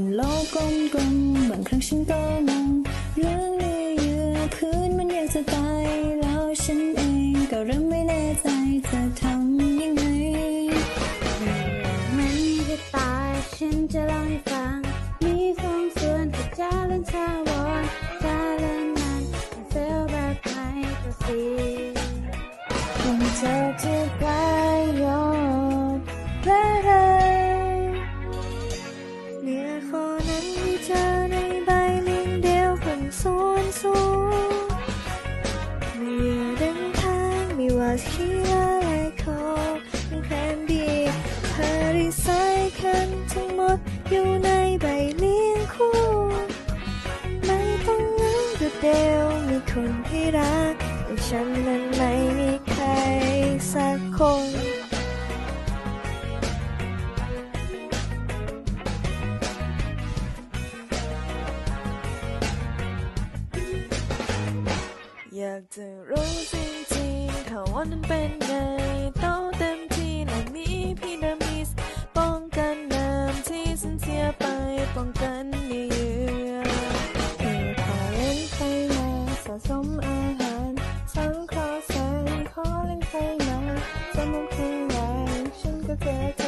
นโลกกลมๆบางครั้งฉันก็งงเรื่องเนื้อเยื่อพื้นมันอยากจะตายแล้วฉันเองก็เริ่มไม่แน่ใจจะทำยังไงมันจะตายฉันจะเล่าให้ฟัง มีสองส่วนคือจาและชาวรจะนั้น สูงไม่เยื่ดินทางไม่ว่าชีวาและคอยังแคนดีพาริไซคันทั้งหมดอยู่ในใบเลี้ยงคู่ ไม่ต้องเหงาโดดเดียวมีคนที่รักแต่ฉันนั้นไม่มีากจะรู้จริงๆถ้าวันนั้นเป็นไงต้องเต็มที่และมีพีระมิดป้องกันน้ำที่ฉันเสียไปป้องกันเนื้อคือขอเล่นไฟมาสะสมอาหารสังเคราะห์แสงขอเล่นไฟมาสมองแข็งแรฉันก็เจอ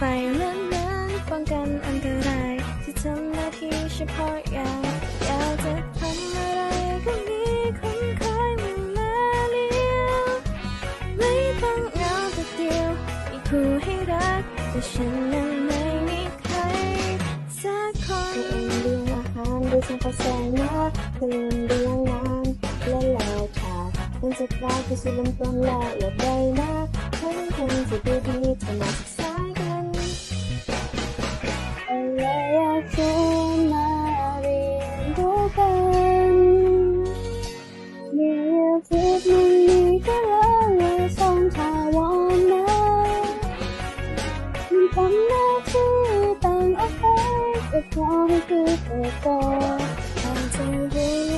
ไฟนั้นนั้นป้องกันอันตราย ที่ทำหน้าที่เฉพาะอย่างอยากจะทำอะไรก็มีคนคอยมาแลเลี้ยวไม่ต้องเหงาแต่เดียวมีผู้ให้รัก แต่ฉันนั้นไม่มีใครสักคนเองเลี้ยงอาหารด้วยสังเคราะแสงมาเพื่อนเลี้ยงงานและแล้วขาดมันจะกลายเป็นสุดลำต้นและหลดได้นะทั้งคนจะดูดี ต่างออ